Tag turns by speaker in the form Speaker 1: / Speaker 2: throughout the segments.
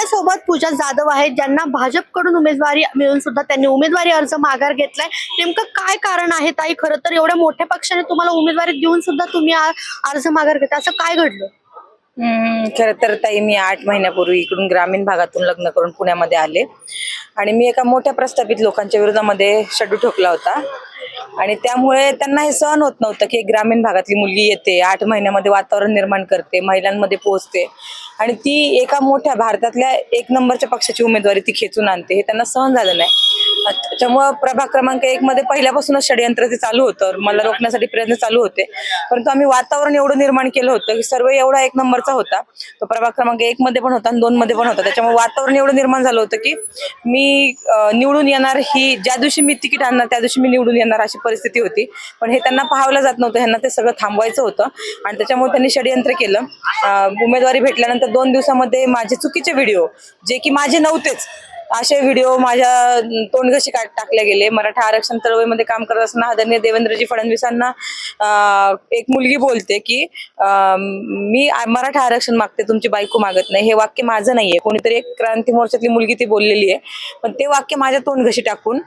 Speaker 1: आपल्यासोबत पूजा जाधव आहेत ज्यांना भाजपकडून उमेदवारी मिळून सुद्धा त्यांनी उमेदवारी अर्ज माघार घेतलाय. नेमकं काय कारण आहे ताई? खरं तर एवढ्या मोठ्या पक्षाने तुम्हाला उमेदवारी देऊन सुद्धा तुम्ही अर्ज माघार घेता असं काय घडलं?
Speaker 2: खरं तर ताई मी आठ महिन्यापूर्वी इकडून ग्रामीण भागातून लग्न करून पुण्यामध्ये आले. आणि मी एका मोठ्या प्रस्थापित लोकांच्या विरोधामध्ये शड्डू ठोकला होता. आणि त्यामुळे त्यांना हे सहन होत नव्हतं की ग्रामीण भागातली मुलगी येते आठ महिन्यामध्ये वातावरण निर्माण करते महिलांमध्ये पोहोचते. आणि ती एका मोठ्या भारतातल्या एक नंबरच्या पक्षाची उमेदवारी ती खेचून आणते. हे त्यांना सहन झालं नाही. त्याच्यामुळं प्रभाग क्रमांक एक मध्ये पहिल्यापासूनच षडयंत्र ते चालू होतं. मला रोखण्यासाठी प्रयत्न चालू होते. परंतु आम्ही वातावरण एवढं निर्माण केलं होतं की सर्व एवढा एक नंबरचा होता. तो प्रभाग क्रमांक एक मध्ये पण होता आणि दोन मध्ये पण होता. त्याच्यामुळे वातावरण एवढं निर्माण झालं होतं की मी निवडून येणार ही ज्या दिवशी मी तिकीट आणणार त्या दिवशी मी निवडून येणार अशी परिस्थिती होती. पण हे त्यांना पाहावलं जात नव्हतं. ह्यांना ते सगळं थांबवायचं होतं. आणि त्याच्यामुळे त्यांनी षडयंत्र केलं. उमेदवारी भेटल्यानंतर दोन दिवसामध्ये माझे चुकीचे व्हिडिओ जे की माझे नव्हतेच असे व्हिडिओ माझ्या तोंडघशी काढ टाकले गेले. मराठा आरक्षण चळवळीमध्ये काम करत असताना आदरणीय देवेंद्रजी फडणवीसांना एक मुलगी बोलते की मी मराठा आरक्षण मागते तुमची बायको मागत नाही. हे वाक्य माझं नाहीये. कोणीतरी एक क्रांती मोर्चातली मुलगी ती बोललेली आहे. पण ते वाक्य माझ्या तोंड घशी टाकून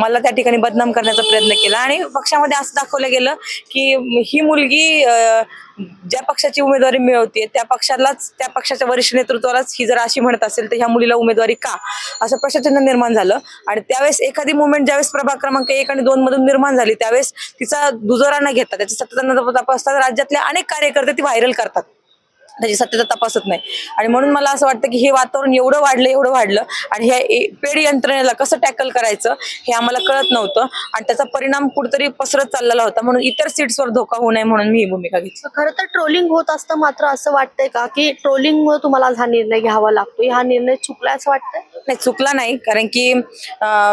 Speaker 2: मला त्या ठिकाणी बदनाम करण्याचा प्रयत्न केला. आणि पक्षामध्ये असं दाखवलं गेलं की ही मुलगी ज्या पक्षाची उमेदवारी मिळवते त्या पक्षालाच त्या पक्षाच्या वरिष्ठ नेतृत्वालाच ही जर अशी म्हणत असेल तर ह्या मुलीला उमेदवारी का? असं प्रश्नचिन्ह निर्माण झालं. आणि त्यावेळेस एखादी मुवमेंट ज्यावेळेस प्रभाग क्रमांक एक आणि दोन मधून निर्माण झाली त्यावेळेस तिचा दुजोरा न घेता त्याची सत्यता तपासतात. राज्यातले अनेक कार्यकर्ते ती व्हायरल करतात. त्याची सत्यता तपासत नाही. आणि म्हणून मला असं वाटतं की हे वातावरण एवढं वाढलं एवढं वाढलं आणि ह्या पेड यंत्रणेला कसं टॅकल करायचं हे आम्हाला कळत नव्हतं. आणि त्याचा परिणाम कुठेतरी पसरत चाललेला होता. म्हणून इतर सीट्सवर धोका होऊ नये म्हणून मी ही भूमिका घेतली.
Speaker 1: खरं तर ट्रोलिंग होत असतं मात्र असं वाटतंय का? की ट्रोलिंगमुळे तुम्हाला हा निर्णय घ्यावा लागतो. हा निर्णय चुकला असं वाटतंय?
Speaker 2: नाही चुकला नाही. कारण की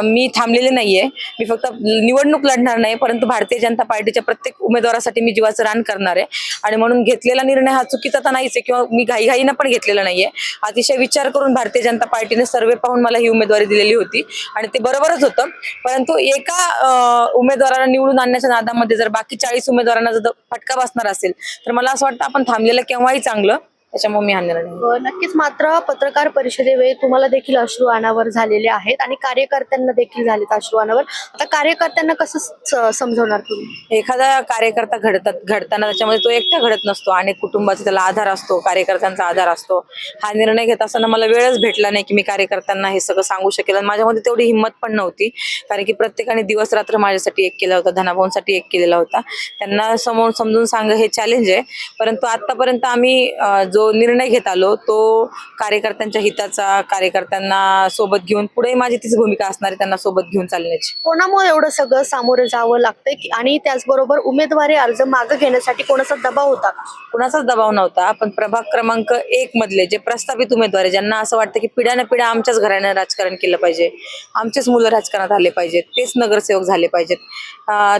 Speaker 2: मी थांबलेले नाहीये. मी फक्त निवडणूक लढणार नाही परंतु भारतीय जनता पार्टीच्या प्रत्येक उमेदवारासाठी मी जीवाचं रान करणार आहे. आणि म्हणून घेतलेला निर्णय हा चुकीचा तर नाहीच आहे किंवा मी घाईघाईनं पण घेतलेला नाहीये. अतिशय विचार करून भारतीय जनता पार्टीने सर्वे पाहून मला ही उमेदवारी दिलेली होती. आणि ते बरोबरच होतं. परंतु एका उमेदवाराला निवडून आणण्याच्या नादामध्ये जर बाकी चाळीस उमेदवारांना जर फटका बसणार असेल तर मला असं वाटतं आपण थांबलेलं केव्हाही चांगलं. त्याच्यामुळे मी हा निर्णय
Speaker 1: नक्कीच मात्र पत्रकार परिषदेवेळी तुम्हाला देखील अश्रू अनावर झालेले आहेत आणि कार्यकर्त्यांना देखील झालेत अश्रू अनावर आता कार्यकर्त्यांना कसं समजवणार तुम्ही?
Speaker 2: एखादा कार्यकर्ता घडतात घडताना त्याच्यामध्ये तो एकटा घडत नसतो. आणि कुटुंबाचा त्याला आधार असतो कार्यकर्त्यांचा आधार असतो. हा निर्णय घेत असताना मला वेळच भेटला नाही की मी कार्यकर्त्यांना हे सगळं सांगू शकेल. आणि माझ्यामध्ये तेवढी हिंमत पण नव्हती. कारण की प्रत्येकाने दिवस रात्र माझ्यासाठी एक केला होता धनाभाऊंसाठी एक केलेला होता. त्यांना समोर समजून सांग हे चॅलेंज आहे. परंतु आतापर्यंत आम्ही अं, जो निर्णय घेत आलो तो कार्यकर्त्यांच्या हिताचा कार्यकर्त्यांना सोबत घेऊन पुढे माझी तीच भूमिका असणार आहे त्यांना सोबत घेऊन चालण्याची.
Speaker 1: कोणामुळे एवढं सगळं सामोरे जावं लागतंय की- आणि त्याचबरोबर उमेदवारी अर्ज मागं घेण्यासाठी कोणाचा दबाव होता का?
Speaker 2: कुणाचाच दबाव नव्हता. पण प्रभाग क्रमांक एक मधले जे प्रस्थापित उमेदवार आहे ज्यांना असं वाटतं की पिढ्यानं पिढ्या आमच्याच घरानं राजकारण केलं पाहिजे आमचेच मुलं राजकारणात आले पाहिजेत तेच नगरसेवक झाले पाहिजेत.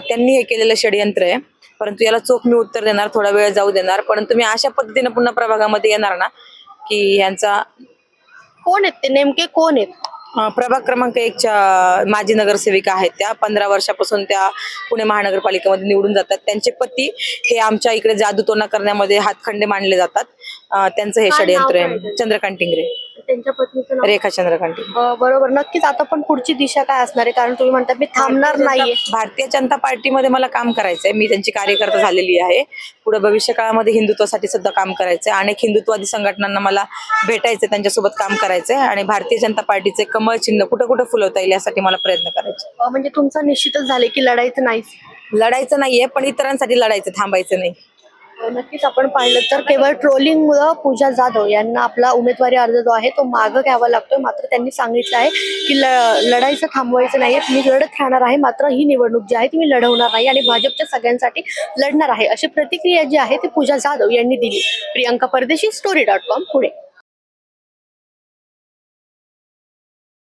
Speaker 2: त्यांनी हे केलेलं षडयंत्र आहे. परंतु याला चोख मी उत्तर देणार थोडा वेळ जाऊ देणार. परंतु मी अशा पद्धतीने पुन्हा प्रभागामध्ये येणार ना की यांचा
Speaker 1: कोण आहेत ते? नेमके कोण आहेत?
Speaker 2: प्रभाग क्रमांक एकच्या माजी नगरसेविका आहेत त्या. पंधरा वर्षापासून त्या पुणे महानगरपालिकेमध्ये निवडून जातात. त्यांचे पती हे आमच्या इकडे जादूटोना करण्यामध्ये हातखंडे मानले जातात. त्यांचं हे षडयंत्र आहे? चंद्रकांत टिंगरे.
Speaker 1: त्यांच्या पत्नीचं नाव?
Speaker 2: रेखा चंद्रकांत.
Speaker 1: अ, बरोबर. नक्कीच आता पण पुढची दिशा काय असणार आहे? कारण तुम्ही म्हणता मी थांबणार नाहीये.
Speaker 2: भारतीय जनता पार्टीमध्ये मला काम करायचंय. मी त्यांची कार्यकर्ता झालेली आहे. पुढे भविष्य काळामध्ये हिंदुत्वासाठी सुद्धा काम करायचंय. अनेक हिंदुत्वादी संघटनांना मला भेटायचं त्यांच्यासोबत काम करायचंय. आणि भारतीय जनता पार्टीचे कमळ चिन्ह कुठं कुठं फुलवता येईल यासाठी मला प्रयत्न करायचे.
Speaker 1: अ, म्हणजे तुमचं निश्चितच झाले की लढायचं नाहीच?
Speaker 2: लढायचं नाहीये पण इतरांसाठी लढायचं थांबायचं नाही.
Speaker 1: नक्कीच आपण पाहिलं तर केवळ ट्रोलिंग मुळे पूजा जाधव यांना आपला उमेदवारी अर्ज जो आहे तो मागं घ्यावा लागतोय. मात्र त्यांनी सांगितलं आहे की ल- लढायचं थांबवायचं नाहीये. मी लढत राहणार आहे. मात्र ही निवडणूक जी आहे ती मी लढवणार नाही आणि भाजपच्या सगळ्यांसाठी लढणार आहे. अशी प्रतिक्रिया जी आहे ती पूजा जाधव यांनी दिली. प्रियंका परदेशी स्टोरी डॉट कॉम पुढे